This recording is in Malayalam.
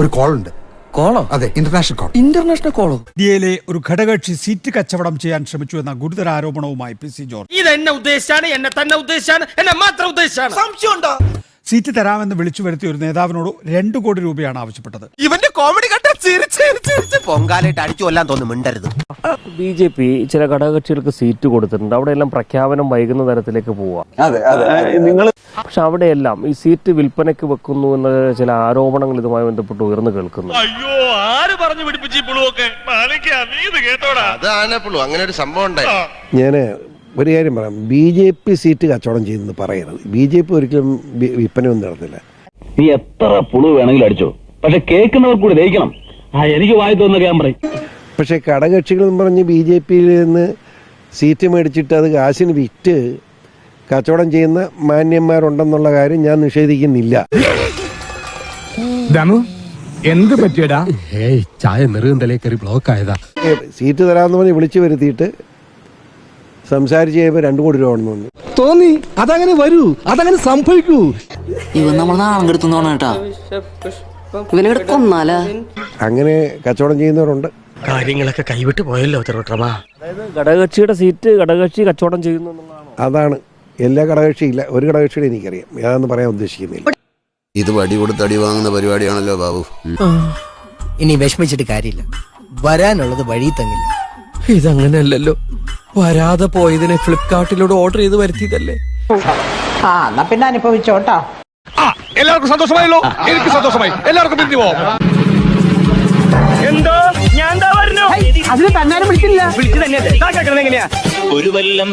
ഒരു കോൾ ഉണ്ട്. കോളോ അതെ ഇന്റർനാഷണൽ കോൾ ഇന്റർനാഷണൽ കോളോ ഇന്ത്യയിലെ ഒരു ഘടകകക്ഷി സീറ്റ് കച്ചവടം ചെയ്യാൻ ശ്രമിച്ചു എന്ന ഗുരുതര ആരോപണവുമായി പി സി ജോർജ് ഇത് എന്നെ ഉദ്ദേശിച്ചാണ് എന്നെ തന്നെ ഉദ്ദേശിച്ചാണ് എന്നെ മാത്രം ഉദ്ദേശിച്ചാണ്. സീറ്റ് തരാമെന്ന് വിളിച്ചു വരുത്തിയ ഒരു നേതാവിനോട് രണ്ടു കോടി രൂപയാണ് ആവശ്യപ്പെട്ടത്. ഇവന്റെ കോമഡി കണ്ട ചിരിച്ച് പൊങ്കാലായിട്ട് അടിച്ചു കൊല്ലാൻ തോന്നുന്നു മിണ്ടരുത്. ബി ജെ പി ചില ഘടകകക്ഷികൾക്ക് സീറ്റ് കൊടുത്തിട്ടുണ്ട്. അവിടെയെല്ലാം പ്രഖ്യാപനം വൈകുന്ന തരത്തിലേക്ക് പോവാം. പക്ഷെ അവിടെയെല്ലാം ഈ സീറ്റ് വിൽപ്പനയ്ക്ക് വെക്കുന്നു എന്ന ചില ആരോപണങ്ങൾ ഇതുമായി ബന്ധപ്പെട്ട് ഉയർന്നു കേൾക്കുന്നു. അയ്യോ ആര് പറഞ്ഞു പിടിപ്പിച്ചു അതാണ് അങ്ങനെ ഒരു സംഭവം ഉണ്ടായി. ഞാൻ ഒരു കാര്യം പറയാം. ബി ജെ പി സീറ്റ് കച്ചവടം ചെയ്യുന്നത് പറയരുത്. ബി ജെ പി ഒരിക്കലും വിൽപ്പന വിൽപ്പനയൊന്നും നടത്തില്ല. നീ എത്ര പുളു വേണമെങ്കിലും അടിച്ചോ. പക്ഷെ കേൾക്കുന്നവർ കൂടി ദഹിക്കണം. ആ എനിക്ക് വായി തോന്നുന്ന ഞാൻ പറയും. പക്ഷേ കടകക്ഷികൾ എന്ന് പറഞ്ഞ് ബി ജെ പിയിൽ നിന്ന് സീറ്റ് മേടിച്ചിട്ട് അത് കാശിന് വിറ്റ് കച്ചവടം ചെയ്യുന്ന മാന്യന്മാരുണ്ടെന്നുള്ള കാര്യം ഞാൻ നിഷേധിക്കുന്നില്ല. എന്ത് പറ്റിയടാ? ഏയ് ചായ നെറുകന്തലേ കയറി ബ്ലോക്ക് ആയതാ. സീറ്റ് തരാമെന്ന് പറഞ്ഞ് വിളിച്ചു വരുത്തിയിട്ട് സംസാരിച്ച് കഴിയുമ്പോൾ രണ്ടു കോടി രൂപ പറഞ്ഞു തോന്നി? അതങ്ങനെ വരൂ. അതങ്ങനെ സംഭവിക്കൂ. ഇവൻ നമ്മൾ കേട്ടാ. ഇവനെ കൊന്നാലാ? അങ്ങനെ കച്ചവടം ചെയ്യുന്നവരുണ്ട്. കാര്യങ്ങളൊക്കെ കൈവിട്ട് പോയല്ലോ തിരുവട്ടമാ അതായത് ഘടകകക്ഷിയുടെ സീറ്റ് ഘടകകക്ഷി കച്ചവടം ചെയ്യുന്നു എന്നുള്ളതാണ്. അതാണ്. എല്ലാ ഘടകകക്ഷിയില്ല ഒരു ഘടകകക്ഷിയുടെ എനിക്കറിയാം. ഏതാന്ന് പറയാൻ ഉദ്ദേശിക്കുന്നില്ല. ഇത് വടി കൊടുത്ത് അടി വാങ്ങുന്ന പരിപാടിയാണല്ലോ ബാബു. ഇനി വിഷമിച്ചിട്ട് കാര്യമില്ല. വരാനുള്ളത് വഴി തങ്ങില്ല ഇതങ്ങനെയല്ലല്ലോ. വരാതെ പോയതിനെ ഫ്ലിപ്കാർട്ടിലൂടെ ഓർഡർ ചെയ്ത് വരുത്തിയതല്ലേ? ആ എന്നാ പിന്നെ അനുഭവിച്ചോട്ടോ. എല്ലാവർക്കും സന്തോഷമായല്ലോ. എനിക്ക് സന്തോഷമായി. എല്ലാവർക്കും പിരിഞ്ഞു പോവാം. എന്തോ? ഞാൻ എന്താ പറഞ്ഞു? അതിന് തന്നാലും വിളിച്ചില്ല. വിളിച്ചു തന്നെ എങ്ങനെയാ? ഒരു വല്ലം